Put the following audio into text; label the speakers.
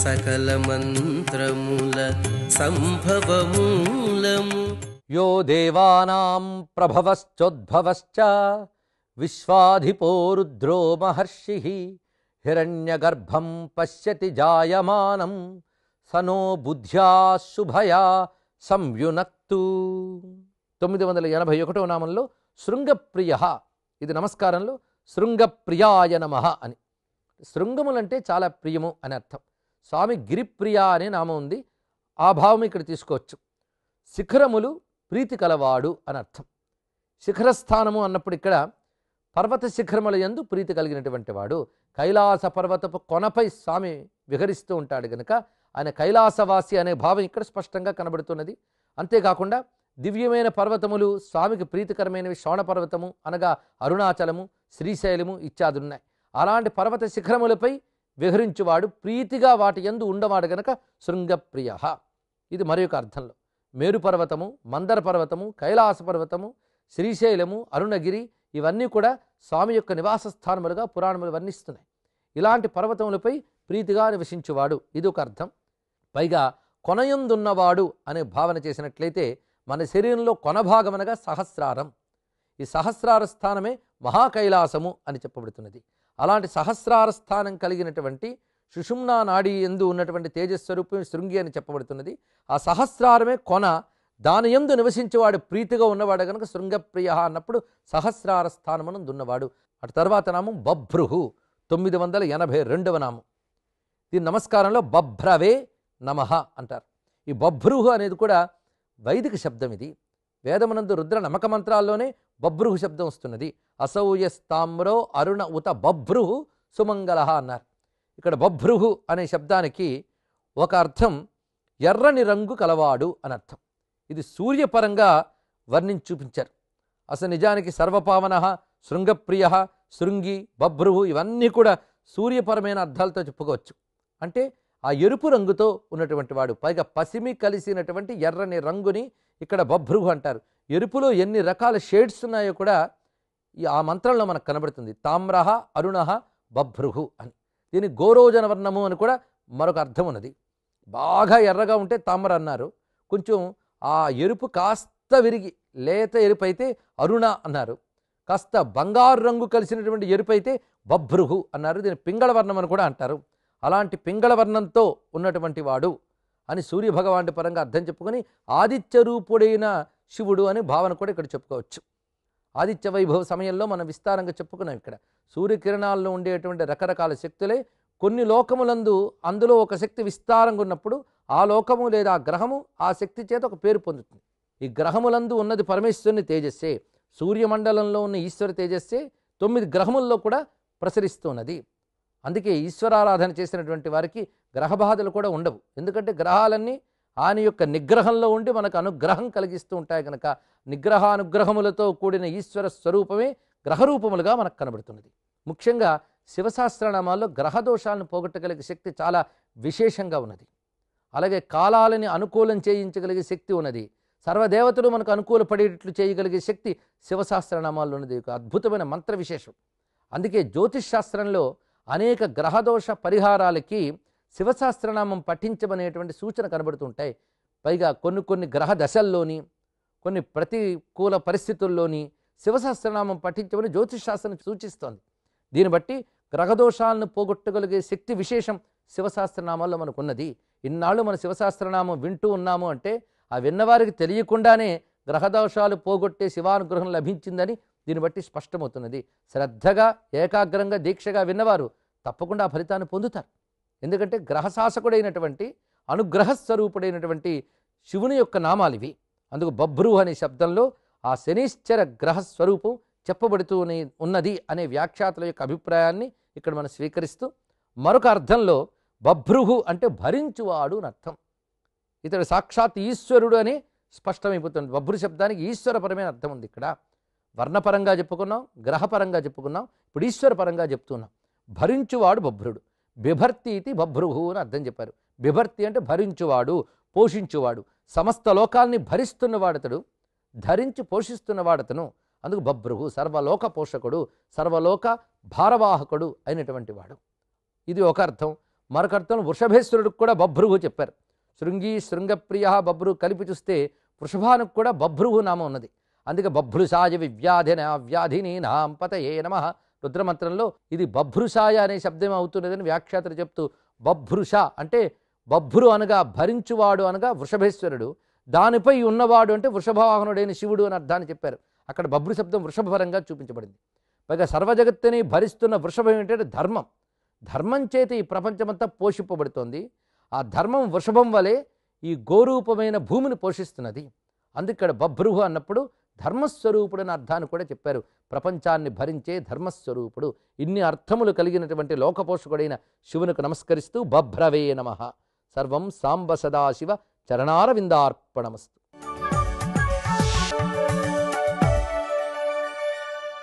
Speaker 1: సకల మంత్రముల సంభవమూలము.
Speaker 2: యో దేవానాం ప్రభవశ్చోద్భవశ్చ విశ్వాధిపో రుద్రో మహర్షి హిరణ్యగర్భం పశ్యతి జాయమానం సనో బుద్ధ్యా శుభయా సంయునక్తు. తొమ్మిది వందల ఎనభై ఒకటో నామంలో శృంగప్రియ ఇది నమస్కారంలో శృంగప్రియాయ నమ అని. శృంగములంటే చాలా ప్రియము అని అర్థం. స్వామి గిరిప్రియ అనే నామం ఉంది. ఆ భావం ఇక్కడ తీసుకోవచ్చు. శిఖరములు ప్రీతి కలవాడు అని అర్థం. శిఖరస్థానము అన్నప్పుడు ఇక్కడ పర్వత శిఖరముల యందు ప్రీతి కలిగినటువంటి వాడు. కైలాస పర్వతపు కొనపై స్వామి విహరిస్తూ ఉంటాడు గనుక ఆయన కైలాసవాసి అనే భావం ఇక్కడ స్పష్టంగా కనబడుతున్నది. అంతేకాకుండా దివ్యమైన పర్వతములు స్వామికి ప్రీతికరమైనవి. శ్రవణ పర్వతము అనగా అరుణాచలము శ్రీశైలము ఇత్యాదులున్నాయి. ఉన్నాయి అలాంటి పర్వత శిఖరములపై విహరించువాడు ప్రీతిగా వాటి ఎందు ఉండవాడు గనక శృంగప్రియ. ఇది మరి యొక్క అర్థంలో. మేరుపర్వతము మందర పర్వతము కైలాస పర్వతము శ్రీశైలము అరుణగిరి ఇవన్నీ కూడా స్వామి యొక్క నివాస స్థానములుగా పురాణములు వర్ణిస్తున్నాయి. ఇలాంటి పర్వతములపై ప్రీతిగా నివసించువాడు. ఇది ఒక అర్థం. పైగా కొనయందున్నవాడు అనే భావన చేసినట్లయితే మన శరీరంలో కొనభాగమనగా సహస్రారం. ఈ సహస్రార స్థానమే మహాకైలాసము అని చెప్పబడుతున్నది. అలాంటి సహస్రార స్థానం కలిగినటువంటి సుషుమ్నా నాడి ఎందు ఉన్నటువంటి తేజస్వరూపం శృంగి అని చెప్పబడుతున్నది. ఆ సహస్రారమే కొన. దాని ఎందు నివసించేవాడు ప్రీతిగా ఉన్నవాడు కనుక శృంగప్రియ అన్నప్పుడు సహస్రార స్థానమునందు ఉన్నవాడు. అటు తర్వాత నామం బభ్రుహు. తొమ్మిది వందల ఎనభై రెండవ నామం. దీని నమస్కారంలో బభ్రవే నమ అంటారు. ఈ బభ్రుహు అనేది కూడా వైదిక శబ్దం ఇది. వేదమునందు రుద్ర నమక మంత్రాల్లోనే బభ్రుహు శబ్దం వస్తున్నది. అసౌయస్తామ్రో అరుణ ఉత బభ్రుహు సుమంగళ అన్నారు. ఇక్కడ బభ్రుహు అనే శబ్దానికి ఒక అర్థం ఎర్రని రంగు కలవాడు అని అర్థం. ఇది సూర్యపరంగా వర్ణించి చూపించారు. అసలు నిజానికి సర్వపావన శృంగప్రియ శృంగి బభ్రుహు ఇవన్నీ కూడా సూర్యపరమైన అర్థాలతో చెప్పుకోవచ్చు. అంటే ఆ ఎరుపు రంగుతో ఉన్నటువంటి వాడు పైగా పసిమి కలిసినటువంటి ఎర్రని రంగుని ఇక్కడ బభ్రుగు అంటారు. ఎరుపులో ఎన్ని రకాల షేడ్స్ ఉన్నాయో కూడా ఈ ఆ మంత్రంలో మనకు కనబడుతుంది. తామ్రహ అరుణ బభ్రుహు అని. దీని గోరోజన వర్ణము అని కూడా మరొక అర్థం ఉన్నది. బాగా ఎర్రగా ఉంటే తామ్ర అన్నారు. కొంచెం ఆ ఎరుపు కాస్త విరిగి లేత ఎరుపు అయితే అరుణ అన్నారు. కాస్త బంగారు రంగు కలిసినటువంటి ఎరుపు అయితే బభ్రుహు అన్నారు. దీని పింగళ వర్ణం అని కూడా అంటారు. అలాంటి పింగళ వర్ణంతో ఉన్నటువంటి వాడు అని సూర్యభగవానుడి పరంగా అర్థం చెప్పుకొని ఆదిత్య రూపుడైన శివుడు అని భావన కూడా ఇక్కడ చెప్పుకోవచ్చు. ఆదిత్య వైభవ సమయంలో మనం విస్తారంగా చెప్పుకున్నాం ఇక్కడ. సూర్యకిరణాల్లో ఉండేటువంటి రకరకాల శక్తులే కొన్ని లోకములందు అందులో ఒక శక్తి విస్తారంగా ఉన్నప్పుడు ఆ లోకము లేదా ఆ గ్రహము ఆ శక్తి చేత ఒక పేరు పొందుతుంది. ఈ గ్రహములందు ఉన్నది పరమేశ్వరుని తేజస్సే. సూర్యమండలంలో ఉన్న ఈశ్వర తేజస్సే తొమ్మిది గ్రహముల్లో కూడా ప్రసరిస్తున్నది. అందుకే ఈశ్వరారాధన చేసినటువంటి వారికి గ్రహ బాధలు కూడా ఉండవు. ఎందుకంటే గ్రహాలన్నీ ఆయన యొక్క నిగ్రహంలో ఉండి మనకు అనుగ్రహం కలిగిస్తూ ఉంటాయి కనుక నిగ్రహానుగ్రహములతో కూడిన ఈశ్వర స్వరూపమే గ్రహరూపములుగా మనకు కనబడుతున్నది. ముఖ్యంగా శివశాస్త్రనామాల్లో గ్రహదోషాలను పోగొట్టగలిగే శక్తి చాలా విశేషంగా ఉన్నది. అలాగే కాలాలని అనుకూలం చేయించగలిగే శక్తి ఉన్నది. సర్వదేవతలు మనకు అనుకూలపడేటట్లు చేయగలిగే శక్తి శివశాస్త్రనామాల్లో ఉన్నది. ఒక అద్భుతమైన మంత్ర విశేషం. అందుకే జ్యోతిష్ శాస్త్రంలో అనేక గ్రహదోష పరిహారాలకి శివశాస్త్రనామం పఠించమనేటువంటి సూచన కనబడుతుంటాయి. పైగా కొన్ని కొన్ని గ్రహ దశల్లోని కొన్ని ప్రతికూల పరిస్థితుల్లోని శివశాస్త్రనామం పఠించమని జ్యోతిషాస్త్రం సూచిస్తోంది. దీన్ని బట్టి గ్రహదోషాలను పోగొట్టగలిగే శక్తి విశేషం శివశాస్త్రనామాల్లో మనకున్నది. ఇన్నాళ్ళు మన శివశాస్త్రనామం వింటూ ఉన్నాము అంటే ఆ విన్నవారికి తెలియకుండానే గ్రహదోషాలు పోగొట్టే శివానుగ్రహం లభించిందని దీన్ని బట్టి స్పష్టమవుతున్నది. శ్రద్ధగా ఏకాగ్రంగా దీక్షగా విన్నవారు తప్పకుండా ఆ ఫలితాన్ని పొందుతారు. ఎందుకంటే గ్రహశాసకుడైనటువంటి అనుగ్రహ స్వరూపుడైనటువంటి శివుని యొక్క నామాలు ఇవి. అందుకు బభ్రూ అనే శబ్దంలో ఆ శనిశ్చర గ్రహ స్వరూపం చెప్పబడుతూనే ఉన్నది అనే వ్యాఖ్యాతల యొక్క అభిప్రాయాన్ని ఇక్కడ మనం స్వీకరిస్తూ మరొక అర్థంలో బభ్రుహు అంటే భరించువాడు అని అర్థం. ఇతడు సాక్షాత్ ఈశ్వరుడు అని స్పష్టమైపోతుంది. బభ్రు శబ్దానికి ఈశ్వరపరమైన అర్థం ఉంది ఇక్కడ. వర్ణపరంగా చెప్పుకున్నాం గ్రహపరంగా చెప్పుకున్నాం ఇప్పుడు ఈశ్వరపరంగా చెప్తున్నాం. భరించువాడు బభ్రుడు బిభర్తి ఇది బభ్రుహు అని అర్థం చెప్పారు. బిభర్తి అంటే భరించువాడు పోషించువాడు. సమస్త లోకాల్ని భరిస్తున్నవాడతడు ధరించి పోషిస్తున్నవాడతను. అందుకు బభ్రుహు సర్వలోక పోషకుడు సర్వలోక భారవాహకుడు అయినటువంటి వాడు. ఇది ఒక అర్థం. మరొక అర్థం వృషభేశ్వరుడికి కూడా బభ్రువు చెప్పారు. శృంగి శృంగప్రియ బభ్రు కలిపి చూస్తే వృషభానికి కూడా బభ్రువు నామం ఉన్నది. అందుకే బభ్రుసాజ వివ్యాధిన వ్యాధిని నాం పతయే నమ రుద్రమంత్రంలో ఇది బభ్రుషాయ అనే శబ్దం అవుతున్నదని వ్యాఖ్యాతలు చెప్తూ బభ్రుష అంటే బభ్రు అనగా భరించువాడు అనగా వృషభేశ్వరుడు. దానిపై ఉన్నవాడు అంటే వృషభవాహనుడైన శివుడు అని అర్థాన్ని చెప్పారు. అక్కడ బభ్రు శబ్దం వృషభపరంగా చూపించబడింది. పైగా సర్వజగత్తుని భరిస్తున్న వృషభం ఏంటంటే ధర్మం. ధర్మం చేత ఈ ప్రపంచమంతా పోషింపబడుతోంది. ఆ ధర్మం వృషభం వలె ఈ గోరూపమైన భూమిని పోషిస్తున్నది. అందుకక్కడ బభ్రుహు అన్నప్పుడు ధర్మస్వరూపుడని అర్థాన్ని కూడా చెప్పారు. ప్రపంచాన్ని భరించే ధర్మస్వరూపుడు. ఇన్ని అర్థములు కలిగినటువంటి లోకపోషకుడైన శివునికి నమస్కరిస్తూ బభ్రవే నమ. సర్వం సాంబ సదాశివ చరణారవిందార్పణమస్తు.